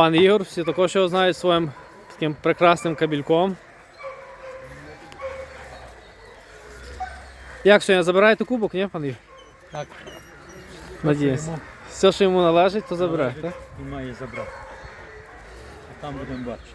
пан Ігор, всі також його знають своїм таким прекрасним кабельком. Як сьогодні забираєте кубок, ні, пан Ігор? Так. Надіюсь. Все, що йому належить, то забере. Так? Він має забрати. А там будемо бачити.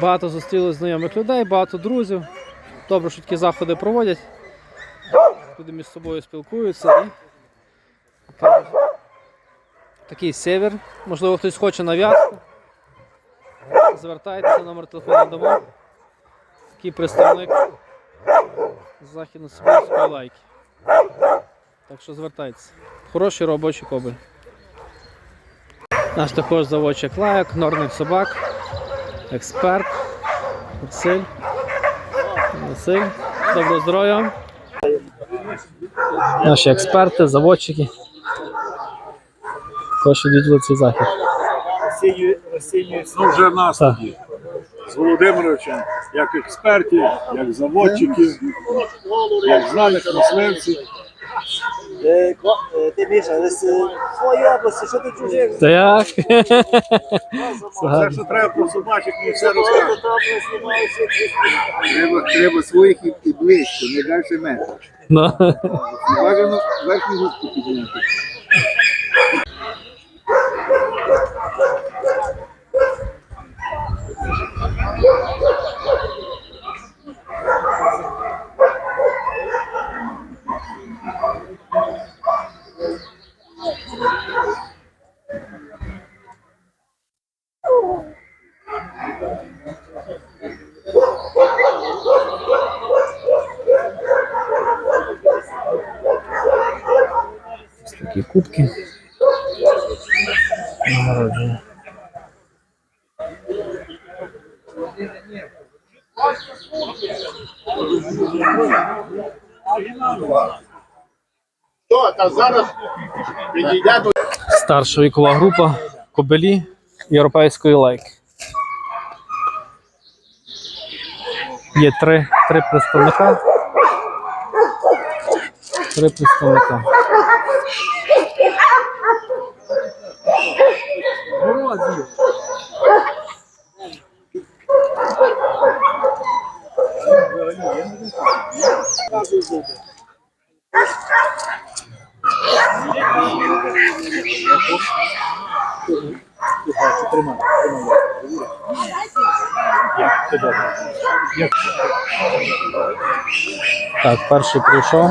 Багато зустрілось знайомих людей, багато друзів. Добре, що такі заходи проводять. Люди між собою спілкуються і такий север. Можливо, хтось хоче на в'язку. Звертайтеся, номер телефону дамо. Такий представник західно-сибірської лайки. Так що звертайтеся. Хороший робочий кобель. Наш також заводчик лайок, норних собак експерт Василь. Василь. Доброго здоров'я. Наші експерти, заводчики. Також йдуть цей захід. Ну, вже нас Так. тоді. З Володимировичем, як експертів, як заводчиків, як знаних мисливців. Е, кла- е, Ти Міша, але з е, своєї області, що ти чужих? Та як? Все, що треба про собачок, ми все розкажемо. Треба, треба своїх і, і близько, не далі метр. Ну. Бажано верхню губку підняти. Старша вікова група кобелі європейської лайки. Є три, три представника. Три представника. Так, перший прийшов.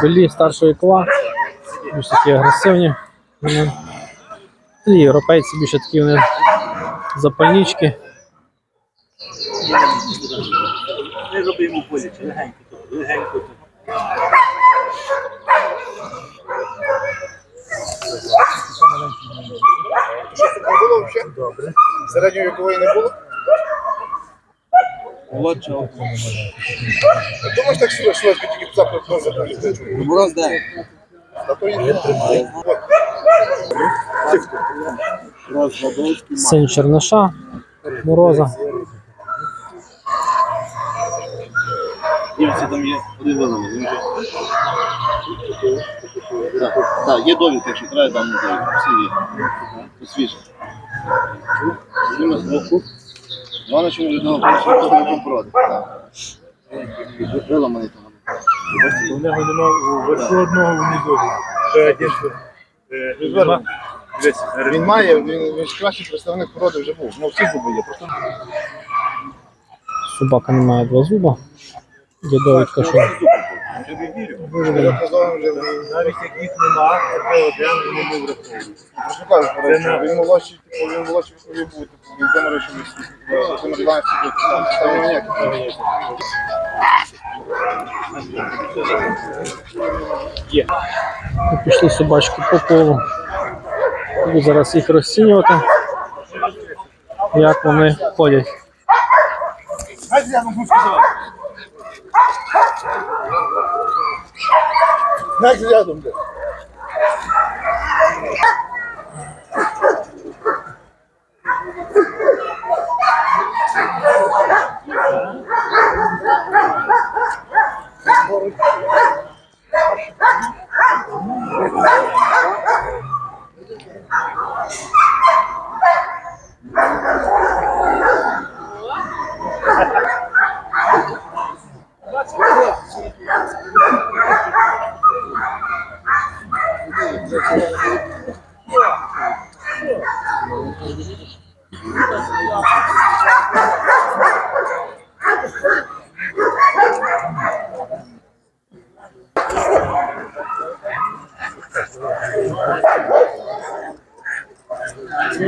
Кобелі старшого вікова. Більш такі агресивні. Вони. І європейці більше такі вони запальнички. Не роби йому боляче, легенько, то, легенько. то. Що це не було було? Молодшого. Думаєш, так швидко тільки запит про запит. Мороз де? Та то і не тримає. Син Черниша, Мороза. Дивіться, там є один вилами. Так, є довідка, якщо треба, там довідка. Всі є. Посвіже. Знімемо з боку. Відомо, що хто не. Виламаний там. У нього нема верху одного внизу. Один. е, Він має, він, він ж кращий представник породи вже був. Ну, всі зуби є. Просто Собака не має два зуба. Є довідка, що тобі вірю. Вже, Навіть як їх нема, це один вони не враховують. прошу кажу, до він молодший, типу, він молодший був, типу, він номер 12 там, там ніяких проблем. І пішли собачки по колу. Буду зараз їх розцінювати. Як вони ходять. Знаєте, я вам сказати? Next, yeah, don't do it.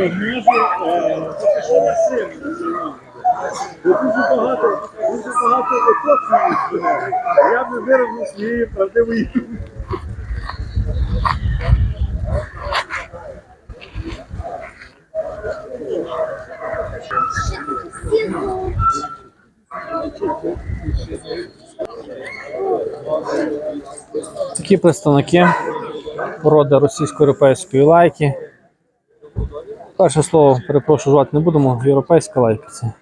Рядом де? Дуже багато оточують мене. Я би виразив свої правдивої. Такі представники породи російсько-європейської лайки. Перше слово, перепрошую, жувати не будемо. Європейська лайка це.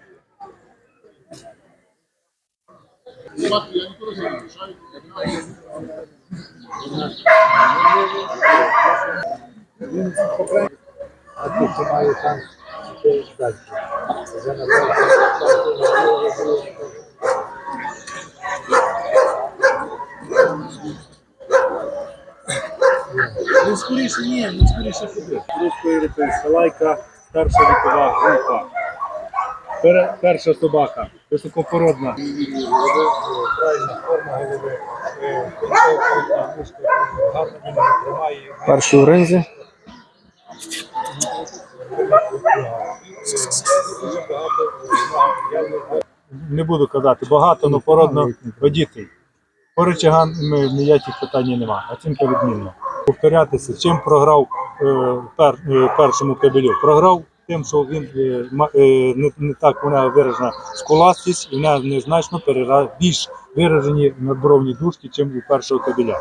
Ну скоріше ні, ну скоріше туди. Русько-європейська лайка, старша вікова група. Пер- Перша собака, високопородна. Правильна форма голови. Гарно тримає. Перший у ринзі. Не буду казати, багато, але породно водітель. По речагам ніяких питань нема. Оцінка відмінна. Повторятися, чим програв е, пер, е, першому кабелю? Програв тим, що він е, не, не так вона виражена скуластість, і вона незначно перера, більш виражені надбровні дужки, ніж у першого кабеля.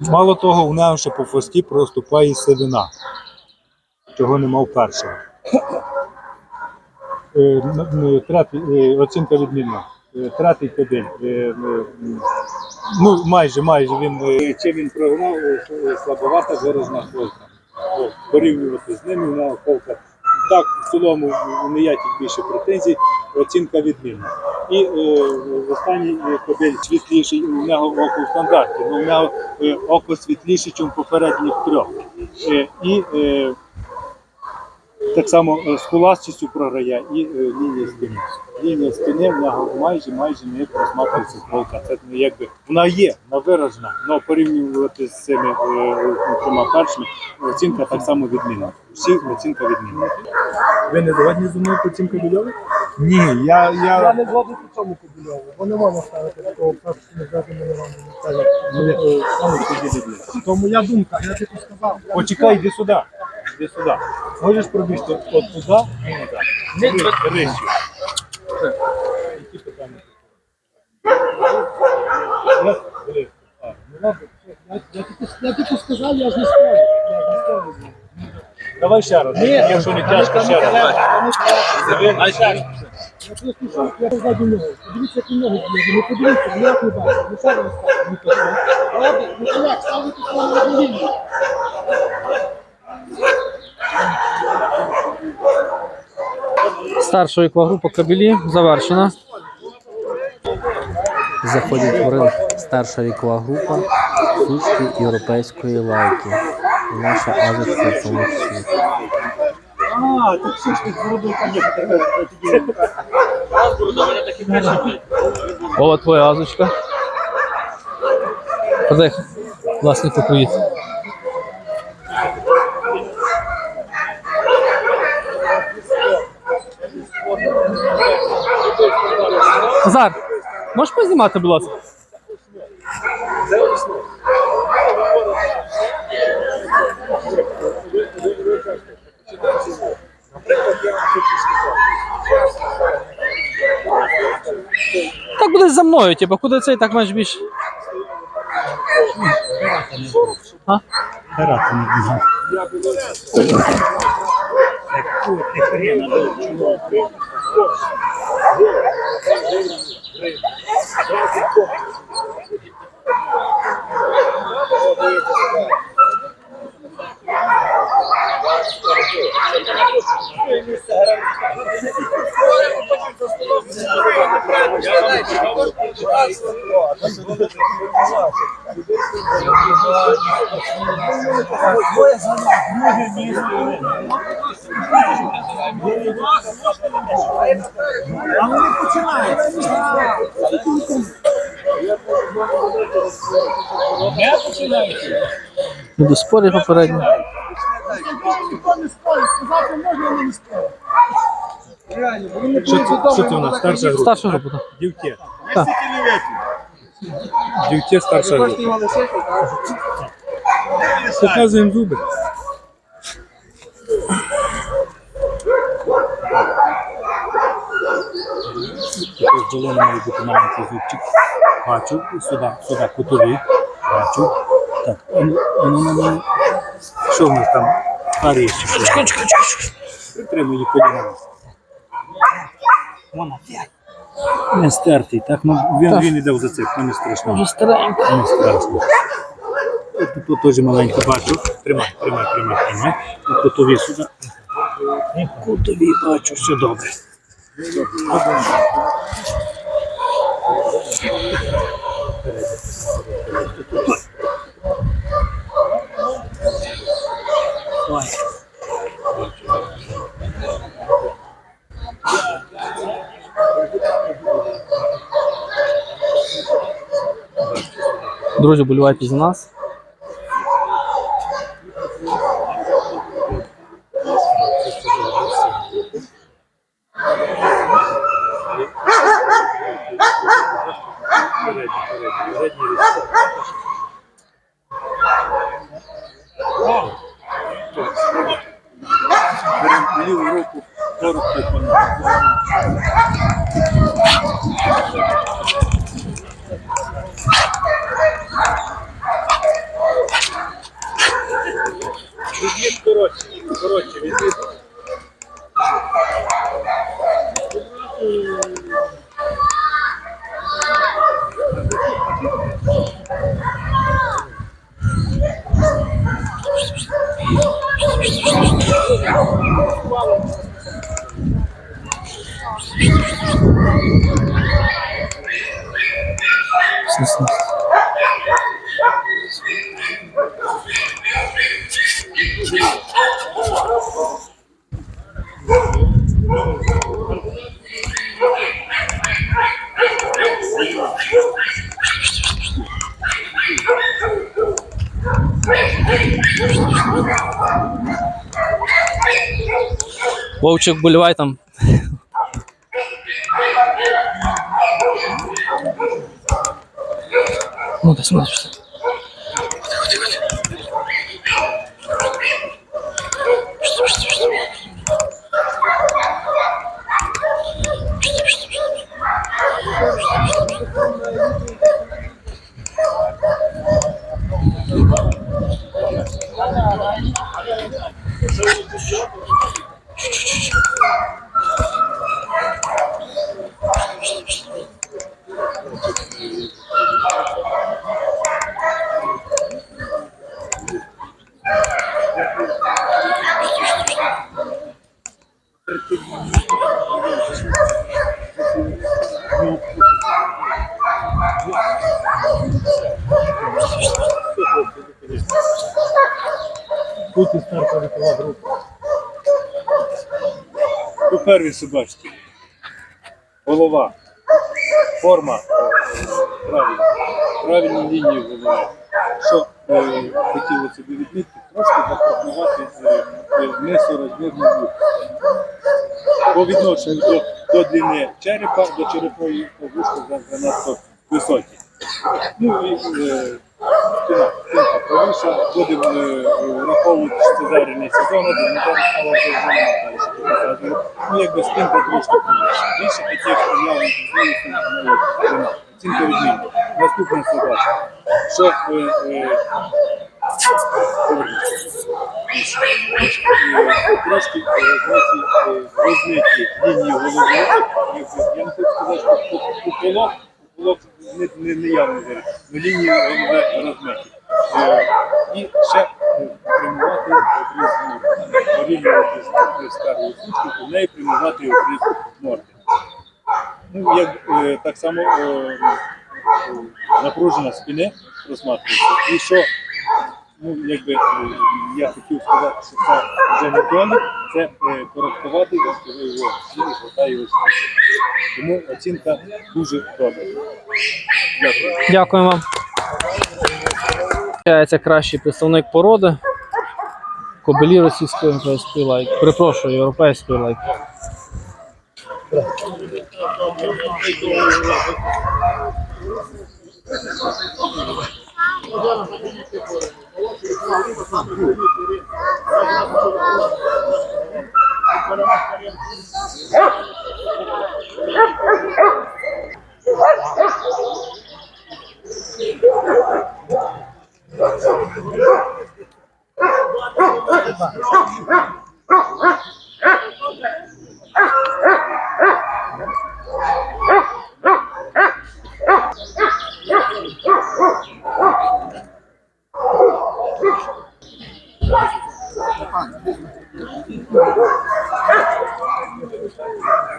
Мало того, у нього ще по хвості проступає сивина, чого нема у першого. Третій, оцінка відмінна. Е, Третій кабель. е, е, Ну, майже, майже він. Чим він програв, слабовата виразна холка. Порівнювати з ними на холка. Так, в цілому ніяких більше претензій, оцінка відмінна. І в останній кабель світліший, у нього око в стандарті, у нього око світліше, ніж попередніх трьох. І так само е, з куластістю програє і е, лінія спини. Лінія спини в нього майже майже не розматується полка. Це ну, якби вона є, вона виражена, але порівнювати з цими е, трьома першими оцінка так само відмінна. Всі оцінка відмінна. Ви не згодні зі мною по цим? Ні, я, я... Я не згоден по цьому кобільову, бо не можна ставити такого не згоден не вам не ставити. Ну, То моя думка, я тільки сказав. Почекай, йди сюди. Іди сюди. Можеш пробігти от туди і назад. Рись- Рисю. Які питання? Ну. Я, я, тільки, я сказав, я ж не. Я не спорю. Давай ще раз. Якщо не тяжко, ще раз. Я просто я позаду нього. Подивіться, які ноги б'є. Не подивіться, ніяк не бачу. Ну що ви ставите? Ну як, ставите свою одну лінію. Старша вікова група кабелі завершена. Заходять в ринок старша вікова група сучки європейської лайки. І наша азочка в тому числі. А, так Ола твоя азочка. Подай власнику привіт. Можеш познімати, будь ласка? Так буде за мною, типу, куди цей так маєш більше. А? Попередньо. Ніхто не спорить, сказати можна, але не спорить. Реально, вони Що це, що це у нас? Старша група? Старша група. так. Дівки. Дівки старша група. Показуємо зуби. Також долоні має бути маленький зубчик. Бачу, сюди, сюди, кутові. Бачу. Так, ану, ану, ану. Що в нас там? Парі ще. Притримуй її колінами. Вона Не стертий, так? Ну, він, він іде в зацеп, ну не страшно. Вже старенька. Не страшно. От Тут теж маленько бачу. Тримай, тримай, тримай, тримай. І Кутові сюди. Кутові бачу, все добре. Друзі, болівайте за нас. Візьміть коротше, коротше, візьміть. Вовчик, болівай там. Ну, десь. Тут По первій собачці. Голова. Форма. правильно, правильну лінію голови. Що е, хотілося б відмітити, трошки запропонувати е, е, несорозмірну. По відношенню до, до длини черепа, до черепової вушка за- занадто високі. Ну і е, спинка будемо враховувати, що сезон, один зараз мало вже немає. Ну якби спинка трошки правіша. Більше таких явних можливостей немає. Оцінка відмінна. Наступна задача. Що е, трошки е, е, розмиті лінії голови. Я не хочу сказати, що куполок, куполок не, не, не явно зараз, але лінії голови розмиті. Е, І ще е, прямувати обріз порівнювати з- старою сучкою, у неї прямувати обріз морди. Ну, як е, так само е, е, напружена спини розматується. І що ну, якби е, я хотів сказати, що це вже не долік, це короткуватий військовий ворог, і хватає ось. Тому оцінка дуже добра. Дякую. Дякую вам. Це кращий представник породи. Кобелі російської європейської лайки. Перепрошую, європейської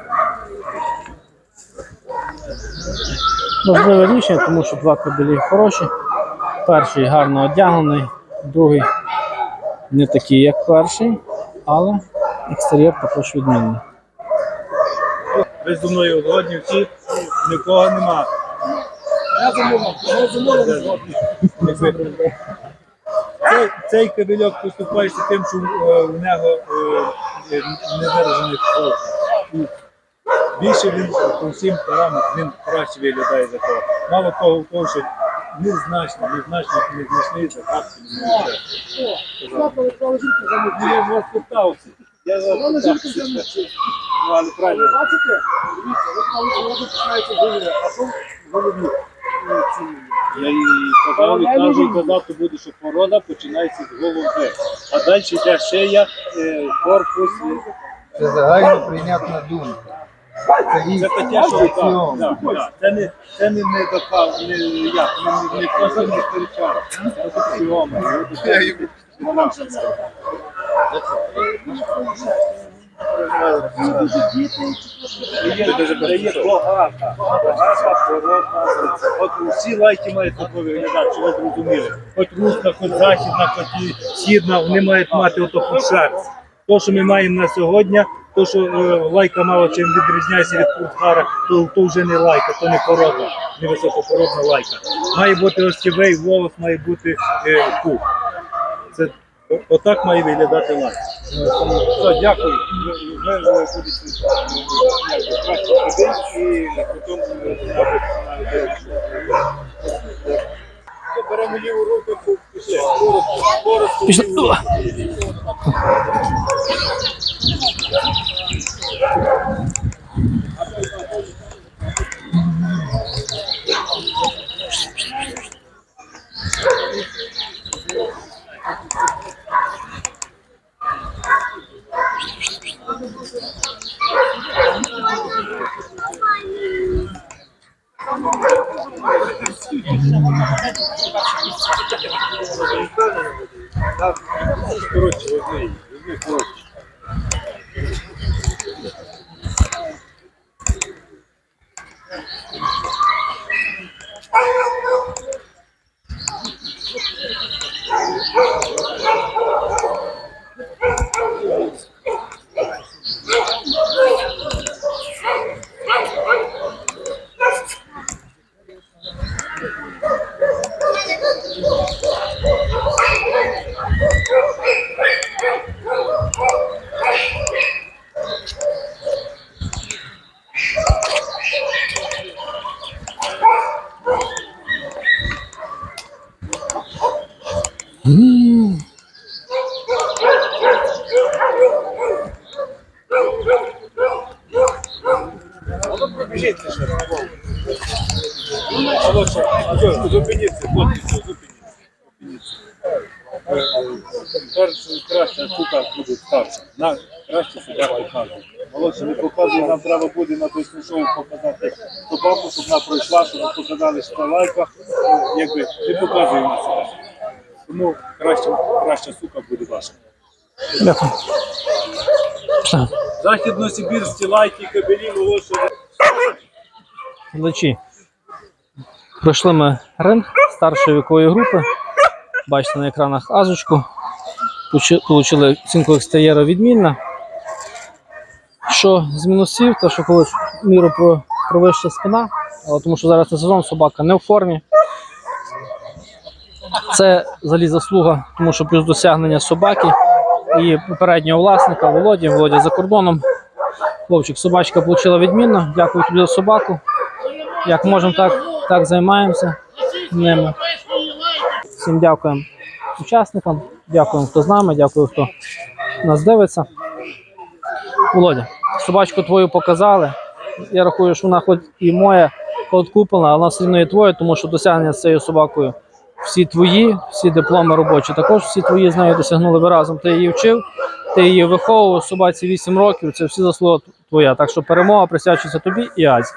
лайки. Можливе рішення, тому що два кобелі хороші. Перший гарно одягнений, другий не такий, як перший, але екстер'єр також відмінний. Ви зі мною згодні всі, нікого нема. Я замовив, я замовив. Якби Цей, цей кабельок поступається тим, що е, у нього е, не виражений Більше він по всім параметрам він краще виглядає за того. Мало того, в тому, що незначно, незначно, незначний жінку замовив. Я ж вас питався. Я ж вас питався. Ну, але правильно. Бачите? Дивіться, от коли з голови, а що в голові? Ну, Я їй казав, і кажу, і казав, то буде, що порода починається з голови. А далі йде шия, е, корпус. Це загально прийнятна думка. Це таке, що так, так, так. Це не це не не допав, не як, не, не просто не. Це аксіома. Є багата, багата. От усі лайки мають тако виглядати, що ви зрозуміли. Хоч руська, хоч західна, хоч східна, вони мають мати ото шерсть. То, що ми маємо на сьогодні, то, що е, лайка мало чим відрізняється від курхара, то, то вже не лайка, то не порода, не високопородна лайка. Має бути осівей, волос, має бути е, пух. Це отак має виглядати лайка. Все, дякую. Ви, ви, ви будете е, краще ходити і потім е, Беремо ліву руку, пішли. Коротко, коротко. Пішли. ліву краща штука буде старша. На краще себе показує. Молодше не показує, нам треба буде на той шоу показати собаку, щоб вона пройшла, щоб ми показали, що лайка. Якби не показує на себе. Тому краща, краща сука буде ваша. Дякую. Західно-сибірські лайки, кабелі, молодше. Глядачі. Пройшли ми ринг старшої вікової групи. Бачите на екранах азочку. Получили оцінку екстер'єра відмінна. Що з мінусів, те, що коли міру про- провища спина, але тому що зараз не сезон, собака не в формі. Це взагалі заслуга, тому що плюс досягнення собаки і попереднього власника Володі, Володя за кордоном. Хлопчик, собачка отримала відмінно. Дякую тобі за собаку. Як можемо, так, так займаємося ними. Всім дякуємо учасникам, дякуємо, хто з нами, дякую, хто нас дивиться. Володя, собачку твою показали. Я рахую, що вона хоч і моя, хоч куплена, але вона все одно є твоя, тому що досягнення з цією собакою всі твої, всі дипломи робочі. Також всі твої з нею досягнули ви разом. Ти її вчив, ти її виховував, собаці 8 років, це всі заслуга твоя. Так що перемога присвячується тобі і Азі.